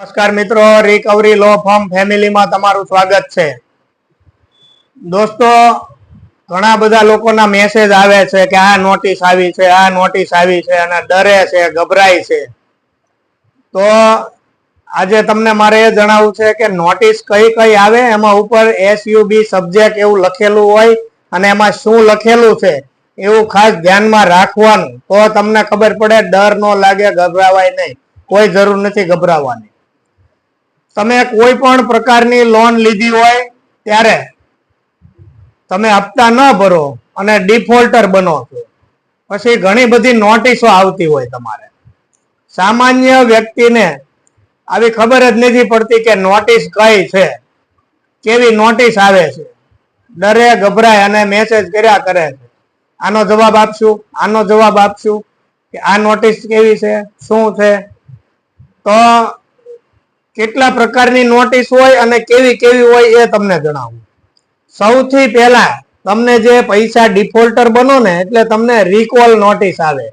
નમસ્કાર મિત્રો રિકવરી લો ફોર્મ ફેમિલીમાં તમારું સ્વાગત છે. દોસ્તો, ઘણા બધા લોકોના મેસેજ આવે છે કે આ નોટિસ આવી છે, આ નોટિસ આવી છે અને ડરે છે, ગભરાય છે. તો આજે તમને મારે એ જણાવવું છે કે નોટિસ કઈ કઈ આવે, એમાં ઉપર એસયુબી સબ્જેક્ટ એવું લખેલું હોય અને એમાં શું લખેલું છે, એવું ખાસ ધ્યાનમાં રાખવાનું. તો તમને ખબર પડે, ડર ન લાગે, ગભરાવાય નહીં. કોઈ જરૂર નથી ગભરાવાની. તમે કોઈ પણ પ્રકારની લોન લીધી હોય ત્યારે તમે હપ્તા ન ભરો અને ડિફોલ્ટર બનો છો. પછી ઘણી બધી નોટિસો આવતી હોય તમારે. સામાન્ય વ્યક્તિને આવી ખબર જ નથી પડતી કે નોટિસ કઈ છે. કેવી નોટિસ આવે છે. ડરે, ગભરાય અને મેસેજ કર્યા કરે છે. આનો જવાબ આપશું, આનો જવાબ આપશું કે આ નોટિસ કેવી છે, શું છે? તો કેટલા પ્રકારની નોટિસ હોય અને કેવી કેવી હોય એ તમને જણાવું. સૌથી પહેલા તમને જે પૈસા ડિફોલ્ટર બનો ને એટલે તમને રિકોલ નોટિસ આવે.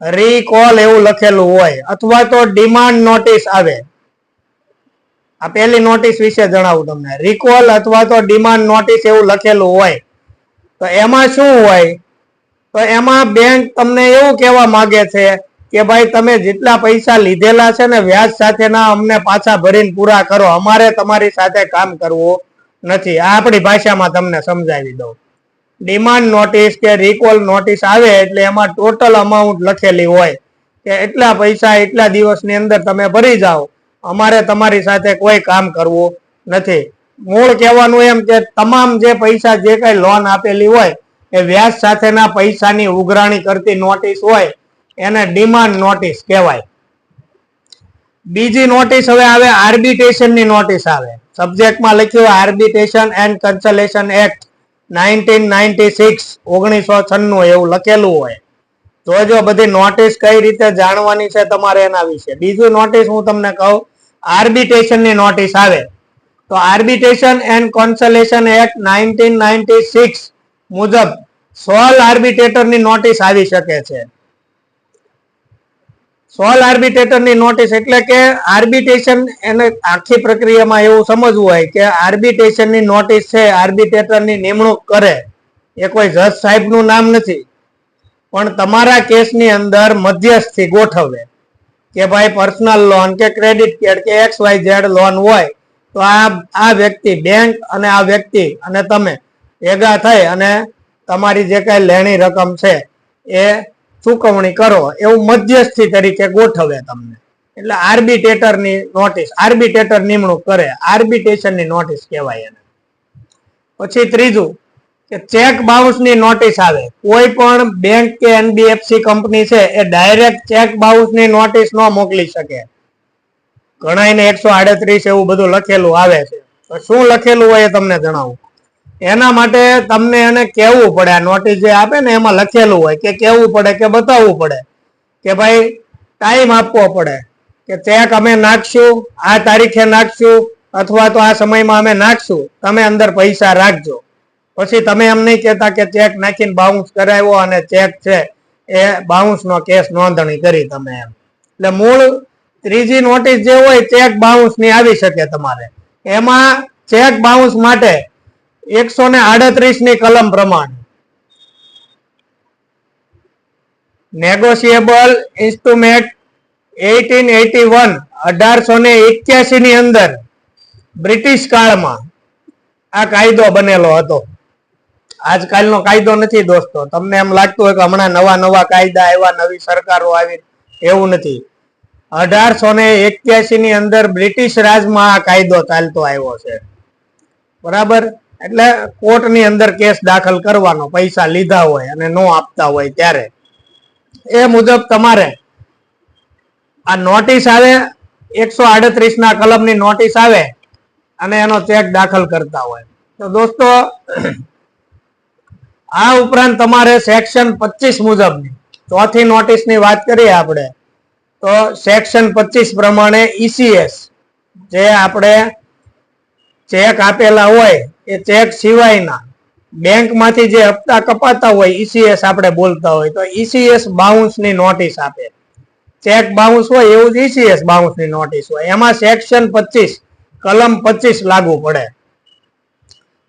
રિકોલ એવું લખેલું હોય અથવા તો ડિમાન્ડ નોટિસ આવે. આ પહેલી નોટિસ વિશે જણાવું તમને. રિકોલ અથવા તો ડિમાન્ડ નોટિસ એવું લખેલું હોય. તો એમાં શું હોય? તો એમાં બેંક તમને એવું કહેવા માગે છે કે ભાઈ, તમે જેટલા પૈસા લીધેલા છે ને, વ્યાજ સાથેના અમને પાછા ભરીને પૂરા કરો. અમારે તમારી સાથે કામ કરવું નથી. આ આપણી ભાષામાં તમને સમજાવી દઉં. ડિમાન્ડ નોટિસ કે રિકોલ નોટિસ આવે એટલે એમાં ટોટલ અમાઉન્ટ લખેલી હોય કે એટલા પૈસા એટલા દિવસની અંદર તમે ભરી જાઓ. અમારે તમારી સાથે કોઈ કામ કરવું નથી. મૂળ કહેવાનું એમ કે તમામ જે પૈસા જે કઈ લોન આપેલી હોય, એ વ્યાજ સાથેના પૈસાની ઉઘરાણી કરતી નોટિસ હોય એને ડિમાન્ડ નોટિસ કહેવાય. બીજી નોટિસ હવે આવે આર્બિટ્રેશનની નોટિસ આવે. સબ્જેક્ટમાં લખ્યું આર્બિટ્રેશન એન્ડ કન્સલેશન એક્ટ જાણવાની છે તમારે એના વિશે? બીજું નોટિસ હું તમને કહું આર્બિટ્રેશનની નોટિસ આવે. તો arbitration and conciliation act nineteen ninety six મુજબ સોલ આર્બિટ્રેટરની નોટિસ આવી શકે છે. સોલ આર્બિટ્રેટરની નોટિસ એટલે કે આર્બિટેશન એને આખી પ્રક્રિયામાં એવું સમજવું હોય કે આર્બિટેશનની નોટિસ છે, આર્બિટ્રેટરની નિમણૂક કરે. એ કોઈ જજ સાહેબનું નામ નથી. પણ તમારા કેસની અંદર મધ્યસ્થી ગોઠવે કે ભાઈ પર્સનલ લોન કે ક્રેડિટ કાર્ડ કે એક્સ વાય ઝેડ લોન હોય, તો આ આ વ્યક્તિ બેંક અને આ વ્યક્તિ અને તમે ભેગા થઈ અને તમારી જે કઈ લેણી રકમ છે, એ ચૂકવણી કરો એવું મધ્યસ્થી તરીકે ગોઠવે તમને. એટલે આર્બિટેટરની નોટિસ આર્બિટેટર નિમણૂક કરે. આર્બિટ્રેશનની નોટિસ કહેવાય એને. પછી ત્રીજું, કે ચેક બાઉન્સની નોટિસ આવે. કોઈ પણ બેંક કે એનબીએફસી કંપની છે એ ડાયરેક્ટ ચેક બાઉન્સની નોટિસ ન મોકલી શકે. ઘણા એને એકસો આડત્રીસ એવું બધું લખેલું આવે છે. તો શું લખેલું હોય એ તમને જણાવું. એના માટે તમને એને કહેવું પડે, આ નોટિસ જે આપે ને એમાં લખેલું હોય કે કહેવું પડે કે બતાવવું પડે, કે ભાઈ ટાઈમ આપવો પડે, કે ચેક અમે નાખશું, આ તારીખે નાખશું, અથવા તો આ સમયમાં અમે નાખશું, તમે અંદર પૈસા રાખજો. પછી તમે એમ નહીં કહેતા કે ચેક નાખીને બાઉન્સ કરાવ્યો અને ચેક છે, એ બાઉન્સનો કેસ નોંધણી કરી તમે એમ. એટલે મૂળ ત્રીજી નોટિસ જે હોય ચેક બાઉન્સની આવી શકે તમારે. એમાં ચેક બાઉન્સ માટે એકસો ને આડત્રીસની કલમ પ્રમાણે. Negotiable instrument eighteen eighty one અઢારસો ને એક્યાસી ની અંદર બ્રિટિશ કાળમાં આ કાયદો બનેલો હતો. આજકાલનો કાયદો નથી દોસ્તો. તમને એમ લાગતું હોય કે હમણાં નવા નવા કાયદા આવ્યા, નવી સરકારો આવી, એવું નથી. અઢારસો ને એક્યાસી ની અંદર બ્રિટિશ રાજમાં આ કાયદો ચાલતો આવ્યો છે. બરાબર? એટલે કોર્ટની અંદર કેસ દાખલ કરવાનો, પૈસા લીધા હોય અને નો આપતા હોય ત્યારે. એ મુજબ તમારે આ નોટિસ આવે, એકસો આડત્રીસ ના કલમની નોટિસ આવે અને એનો ચેક દાખલ કરતા હોય. તો દોસ્તો, આ ઉપરાંત તમારે સેક્શન પચીસ મુજબની, ચોથી નોટિસની વાત કરીએ આપણે, તો સેક્શન પચીસ પ્રમાણે ઈસીએસ જે આપણે ચેક આપેલા હોય એ ચેક સિવાયના બેંકમાંથી જે હપ્તા કપાતા હોય ઈસીએસ આપણે બોલતા હોય, તો ઈસીએસ બાઉન્સની નોટિસ આપે. ચેક બાઉન્સ હોય એવું જ ઈસીએસ બાઉન્સની નોટિસ હોય. એમાં સેક્શન પચીસ, કલમ પચીસ લાગુ પડે.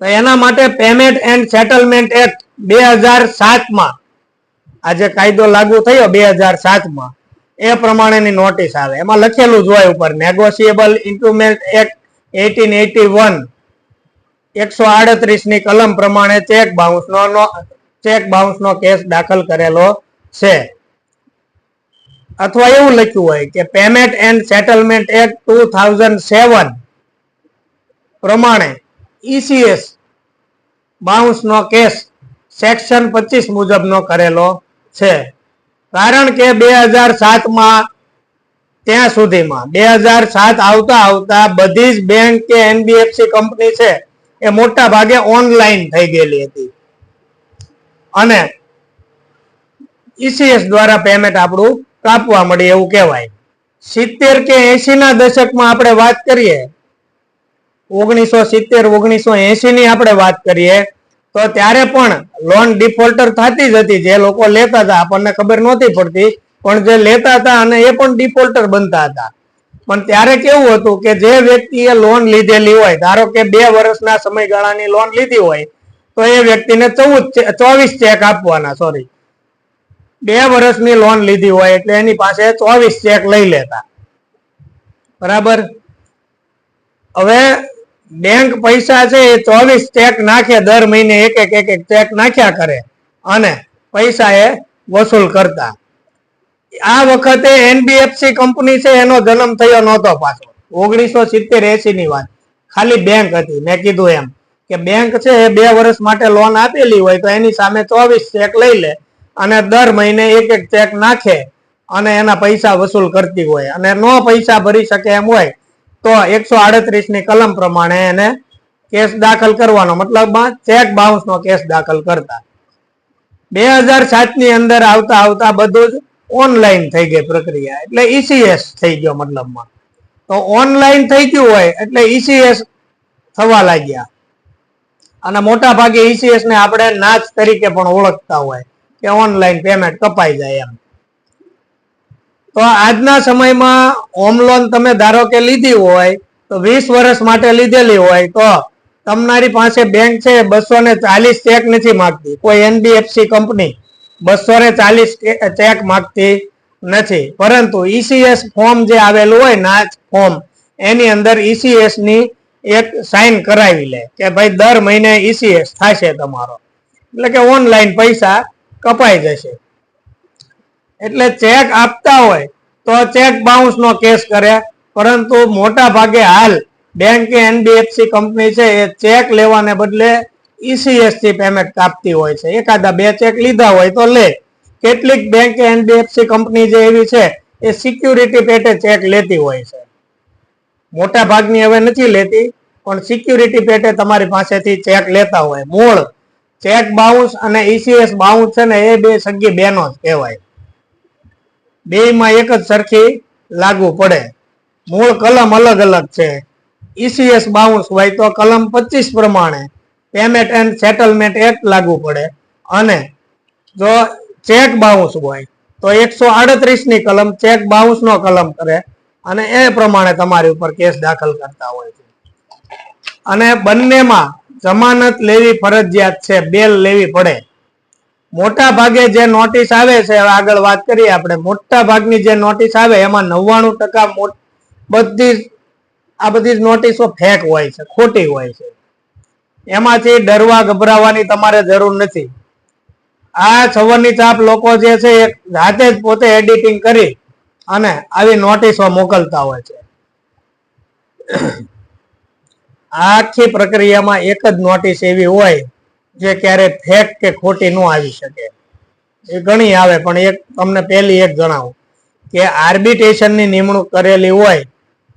તો એના માટે પેમેન્ટ એન્ડ સેટલમેન્ટ એક્ટ બે હજાર સાતમાં, આજે કાયદો લાગુ થયો બે હજાર સાતમાં, એ પ્રમાણેની નોટિસ આવે. એમાં લખેલું જ હોય ઉપર negotiable instrument act eighteen eighty one એકસો આડત્રીસની કલમ પ્રમાણે ચેક બાઉન્સ નો ચેક બાઉન્સ નો કેસ દાખલ કરેલો છે. અથવા એવું લખ્યું હોય કે payment and settlement act two thousand seven પ્રમાણે ઈસીએસ બાઉન્સ નો કેસ સેક્શન પચીસ મુજબનો કરેલો છે. કારણ કે બે હજાર સાતમાં ત્યાં સુધીમાં, બે હજાર સાત આવતા આવતા બધી જ બેંક કે એનબીએફસી કંપની છે એ મોટા ભાગે ઓનલાઈન થઈ ગયેલી હતી. અને ઈસીએસ દ્વારા પેમેન્ટ આપણું કાપવા મળે એવું કહેવાય. સિત્તેર કે એસી ના દશકમાં આપણે વાત કરીએ, ઓગણીસો સિત્તેર, ઓગણીસો એસી ની આપણે વાત કરીએ, તો ત્યારે પણ લોન ડિફોલ્ટર થતી જ હતી. જે લોકો લેતા હતા, આપણને ખબર નહોતી પડતી, પણ જે લેતા હતા અને એ પણ ડિફોલ્ટર બનતા હતા. પણ ત્યારે કેવું હતું કે જે વ્યક્તિએ લોન લીધેલી હોય, ધારો કે બે વર્ષના સમયગાળાની લોન લીધી હોય, તો એ વ્યક્તિને ચૌદ ચોવીસ ચેક આપવાના સોરી બે વર્ષની લોન લીધી હોય એટલે એની પાસે ચોવીસ ચેક લઈ લેતા. બરાબર? હવે બેંક પૈસા છે એ ચોવીસ ચેક નાખે, દર મહિને એક એક એક એક ચેક નાખ્યા કરે અને પૈસા એ વસૂલ કરતા. આ વખતે એનબીએફસી કંપની છે, એનો જન્મ થયો નહોતો પાછો. ઓગણીસો સિત્તેર એસી ની વાત. ખાલી બેંક હતી. મેં કીધું એમ કે બેંક છે, એ બે વર્ષ માટે લોન આપેલી હોય તો એની સામે ચોવીસ ચેક લઈ લે અને દર મહિને એક એક ચેક નાખે અને એના પૈસા વસૂલ કરતી હોય. અને નો પૈસા ભરી શકે એમ હોય તો એકસો આડત્રીસની કલમ પ્રમાણે એને કેસ દાખલ કરવાનો મતલબમાં ચેક બાઉન્સ નો કેસ દાખલ કરતા. બે હજાર સાતની અંદર આવતા આવતા બધું જ ઓનલાઈન થઈ ગઈ પ્રક્રિયા. એટલે ઈસીએસ થઈ ગયો મતલબમાં. તો ઓનલાઈન થઈ ગયું હોય, એટલે ઈસીએસ થવા લાગ્યા. અને મોટા ભાગે ઈસીએસ ને આપણે નાચ તરીકે પણ ઓળખતા હોય, કે ઓનલાઈન પેમેન્ટ કપાઈ જાય એમ. તો આજના સમયમાં હોમ લોન તમે ધારો કે લીધી હોય, તો વીસ વર્ષ માટે લીધેલી હોય, તો તમારી પાસે બેંક છે, બસો ને ચાલીસ ચેક નથી માગતી. કોઈ એનબીએફસી કંપની બસો ને ચાલીસ ચેક માંગતી નથી. પરંતુ ઈસીએસ ફોર્મ જે આવેલું હોય ના ફોર્મ, એની અંદર ઈસીએસની એક સાઇન કરાવી લે કે ભાઈ દર મહિને ઈસીએસ થશે તમારો. એટલે કે ઓનલાઈન પૈસા કપાઈ જશે. એટલે ચેક આપતા હોય તો ચેક બાઉન્સ નો કેસ કરે. પરંતુ મોટા ભાગે હાલ બેંક કે એનબીએફસી કંપની છે એ ચેક લેવાને બદલે ઈસીએસથી પેમેન્ટ કાપતી હોય છે. એકાદા બે ચેક લીધા હોય તો લે. કેટલીક બેંક એનબીએફસી કંપની જે એવી છે, એ સિક્યુરિટી પેટે ચેક લેતી હોય છે. મોટા ભાગની હવે નથી લેતી, પણ સિક્યુરિટી પેટે તમારી પાસેથી ચેક લેતા હોય. મૂળ ચેક બાઉન્સ અને ઈસીએસ બાઉન્સ છે ને, એ બે સગી બેનો જ કહેવાય. બેયમાં એક જ સરખી લાગુ પડે. મૂળ કલમ અલગ અલગ છે. ઈસીએસ બાઉન્સ હોય તો કલમ પચીસ પ્રમાણે. પેમેન્ટ એન્ડ સેટલમેન્ટ એક્ટ લાગુ પડે. અને જો ચેક બાઉન્સ હોય, તો એકસો ની કલમ ચેક બાઉન્સ નો કલમ કરે અને એ પ્રમાણે તમારી ઉપર કેસ દાખલ કરતા હોય છે. અને બંનેમાં જમાનત લેવી ફરજિયાત છે, બેલ લેવી પડે. મોટા ભાગે જે નોટિસ આવે છે આગળ વાત કરીએ આપણે, મોટા ભાગની જે નોટિસ આવે, એમાં નવ્વાણું ટકા બધી આ બધી નોટિસો ફેક હોય છે, ખોટી હોય છે. એમાંથી ડરવા ગભરાવાની તમારે જરૂર નથી. આ છવ્વનની છાપ લોકો જે છે એ જાતે જ પોતે એડિટિંગ કરી અને આવી નોટિસો મોકલતા હોય છે. આખી પ્રક્રિયામાં એક જ નોટિસ એવી હોય જે ક્યારે ફેક કે ખોટી ન આવી શકે. એ ઘણી આવે, પણ એક તમને પહેલી એક જણાવું કે આર્બિટ્રેશનની નિમણૂક કરેલી હોય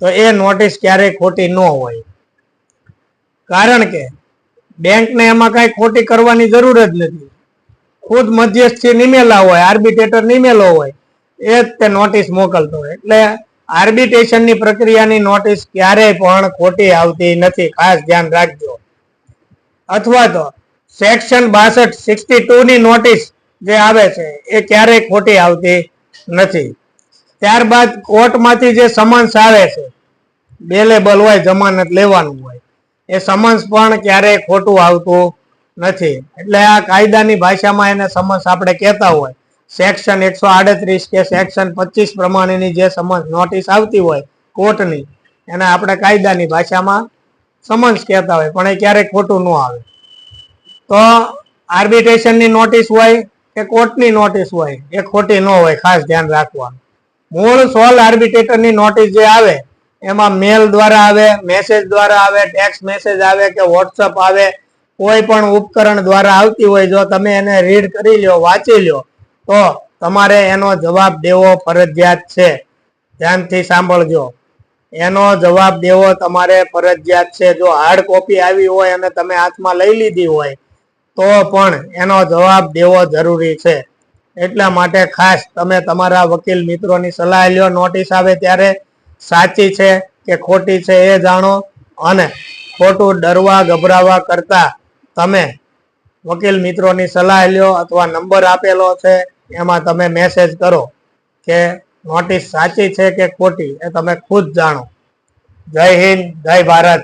તો એ નોટિસ ક્યારેય ખોટી ન હોય. કારણ કે બેંકને એમાં કાંઈ ખોટી કરવાની જરૂર જ નથી. ખુદ મધ્યસ્થી નિમેલા હોય, આર્બિટ્રેટર નિમેલો હોય, એ જ તે નોટિસ મોકલતો હોય. એટલે આર્બિટ્રેશનની પ્રક્રિયાની નોટિસ ક્યારેય પણ ખોટી આવતી નથી, ખાસ ધ્યાન રાખજો. અથવા તો સેક્શન બાસઠ સિક્સટી ટુ ની નોટિસ જે આવે છે, એ ક્યારેય ખોટી આવતી નથી. ત્યારબાદ કોર્ટમાંથી જે સમન્સ આવે છે, બેલેબલ હોય, જમાનત લેવાનું હોય એ સમન્સ પણ ક્યારેય ખોટું આવતું નથી. એટલે આ કાયદાની ભાષામાં એને સમન્સ આપણે કહેતા હોય. સેક્શન એકસો આડત્રીસ કે સેક્શન પચીસ પ્રમાણેની જે સમન્સ નોટિસ આવતી હોય કોર્ટની, એને આપણે કાયદાની ભાષામાં સમન્સ કહેતા હોય, પણ એ ક્યારેય ખોટું ન આવે. તો આર્બિટ્રેશનની નોટિસ હોય કે કોર્ટની નોટિસ હોય, એ ખોટી ન હોય, ખાસ ધ્યાન રાખવાનું. મૂળ સોલ આર્બિટ્રેટરની નોટિસ જે આવે એમાં મેલ દ્વારા આવે મેસેજ દ્વારા આવે ટેક્સ્ટ મેસેજ આવે કે વોટ્સઅપ આવે, કોઈ પણ ઉપકરણ દ્વારા આવતી હોય, જો તમે એને રીડ કરી લ્યો, વાંચી લ્યો, તો તમારે એનો જવાબ દેવો ફરજિયાત છે. ધ્યાનથી સાંભળજો. એનો જવાબ દેવો તમારે ફરજિયાત છે. જો હાર્ડ કોપી આવી હોય અને તમે હાથમાં લઈ લીધી હોય, તો પણ એનો જવાબ દેવો જરૂરી છે. એટલા માટે ખાસ તમે તમારા વકીલ મિત્રોની સલાહ લ્યો. નોટિસ આવે ત્યારે સાચી છે કે ખોટી છે એ જાણો અને ખોટું ડરવા ગભરાવા કરતા તમે વકીલ મિત્રોની સલાહ લ્યો અથવા નંબર આપેલો છે, એમાં તમે મેસેજ કરો કે નોટિસ સાચી છે કે ખોટી એ તમે ખુદ જાણો. જય હિન્દ, જય ભારત.